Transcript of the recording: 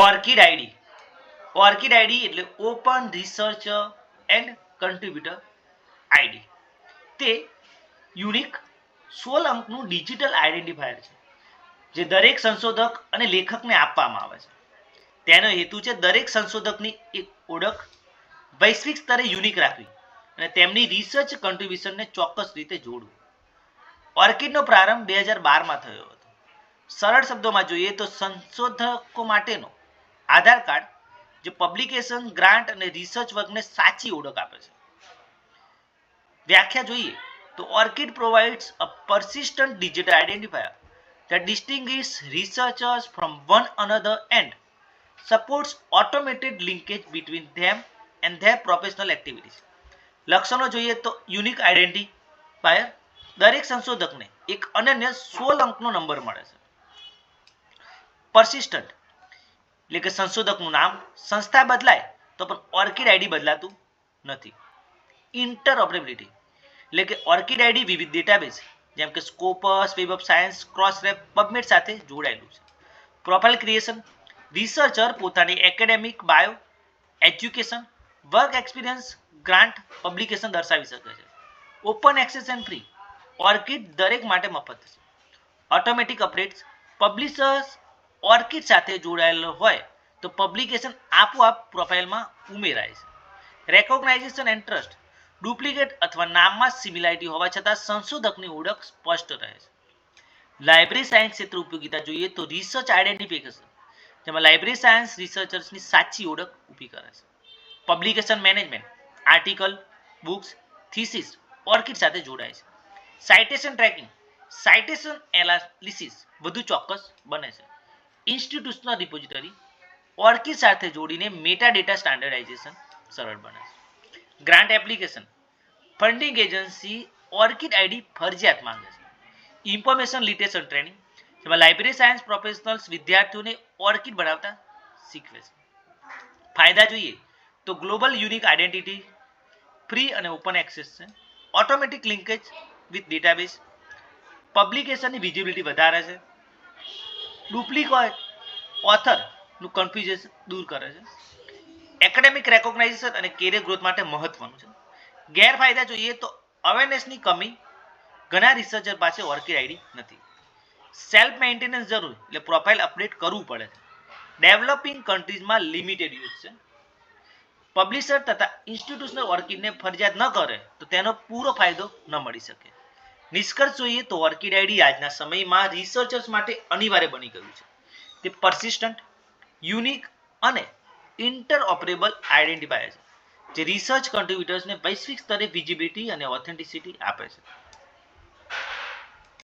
Orchid ID ORCID ID એટલે open research and contributor ID તે unique સોળ અંકનું ડિજિટલ આઈડેન્ટિફાયર છે, જે દરેક સંશોધક અને લેખકને આપવામાં આવે છે. તેનો હેતુ છે દરેક સંશોધકની એક ઓળખ વૈશ્વિક સ્તરે યુનિક રાખવી અને તેમની રિસર્ચ કન્ટ્રીબ્યુશનને ચોક્કસ રીતે જોડવું. ઓર્કિડનો પ્રારંભ બે હજાર બારમાં થયો હતો. સરળ શબ્દોમાં જોઈએ તો સંશોધકો માટેનો આધાર કાર્ડ જે પબ્લિકેશન ગ્રાન્ટ અને રિસર્ચ વર્કને સાચી ઓળખ આપે છે વ્યાખ્યા જોઈએ તો ORCID provides a persistent digital identifier that distinguishes researchers from one another and supports automated linkage between them and their professional activities લક્ષણો જોઈએ તો યુનિક આઈડેન્ટિફાયર દરેક સંશોધકને એક અનન્ય સોળ અંકનો નંબર મળે છે persistent એટલે કે સંશોધકનું નામ સંસ્થા બદલાય તો પણ ઓર્કિડ આઈડી બદલાતું નથી. ઇન્ટરઓપરેબિલિટી એટલે કે ઓર્કિડ આઈડી વિવિધ ડેટાબેઝ જેમ કે Scopus Web of Science Crossref PubMed સાથે જોડાયેલું છે. પ્રોફાઇલ ક્રિએશન રિસર્ચર પોતાની academic bio education work experience grant publication દર્શાવી શકે છે. Open access and free ORCID દરેક માટે મફત છે. ઓટોમેટિક અપડેટ્સ પબ્લિશર્સ ઓર્કિડ સાથે જોડાયેલો હોય તો પબ્લિકેશન આપોઆપ પ્રોફાઇલમાં ઉમેરાય છે. રેકોગ્નાઇઝેશન એન્ડ ટ્રસ્ટ ડુપ્લિકેટ અથવા નામમાં સિમિલારિટી હોવા છતાં સંશોધકની ઓળખ સ્પષ્ટ રહે છે. લાઇબ્રેરી સાયન્સ ક્ષેત્ર ઉપયોગીતા જોઈએ તો રિસર્ચ આઈડેન્ટિફિકેશન જેમાં લાઇબ્રેરી સાયન્સ રિસર્ચર્સની સાચી ઓળખ ઊભી કરે છે. Publication management article books thesis ORCID સાથે જોડાય છે. સાઇટેશન ટ્રેકિંગ સાઇટેશન એનાલિસિસ વધુ ચોક્કસ બને છે. ઇન્સ્ટિટ્યુશનલ રિપોઝિટરી ઓર્કિડ સાથે જોડીને મેટા ડેટા સ્ટાન્ડર્ડાઇઝેશન સરળ બને grant application funding agency ORCID ID ફરજિયાત માંગે છે. ઇન્ફોર્મેશન લિટેશન ટ્રેનિંગ જેમાં લાઇબ્રેરી સાયન્સ પ્રોફેશનલ્સ વિદ્યાર્થીઓને ઓર્કિડ બનાવતા શીખવે છે. ફાયદા જોઈએ તો ગ્લોબલ યુનિક આઇડેન્ટિટી ફ્રી અને ઓપન એક્સેસ છે. ઓટોમેટિક લિંકેજ વિથ ડેટાબેઝ પબ્લિકેશનની વિઝિબિલિટી વધારે છે. ડુપ્લિકેટ ઓથરનું કન્ફ્યુઝન દૂર કરે છે. એકેડેમિક રેકોગ્નાઇઝેશન અને કેરિયર ગ્રોથ માટે મહત્વનું છે. ગેરફાયદા જોઈએ તો અવેરનેસની કમી, ઘણા રિસર્ચર પાસે ઓર્કિડ આઈડી નથી. સેલ્ફ મેન્ટેનન્સ જરૂર, એટલે પ્રોફાઇલ અપડેટ કરવું પડે છે. ડેવલપિંગ કન્ટ્રીઝમાં લિમિટેડ યુઝ છે. પબ્લિશર તથા ઇન્સ્ટિટ્યુશનલ ઓર્કિડને ફરજિયાત ન કરે, તો તેનો પૂરો ફાયદો ન મળી શકે. નિષ્કર્ષ જોઈએ તો ઓર્કિડ આઈડી આજના સમયમાં રિસર્ચર્સ માટે અનિવાર્ય બની ગયું છે. તે પરસિસ્ટન્ટ યુનિક અને ઇન્ટરઓપરેબલ આઈડેન્ટિફાયર છે, જે રિસર્ચ કન્ટ્રીબ્યુટર્સને વૈશ્વિક સ્તરે વિઝિબિલિટી અને ઓથેન્ટિસિટી આપે છે.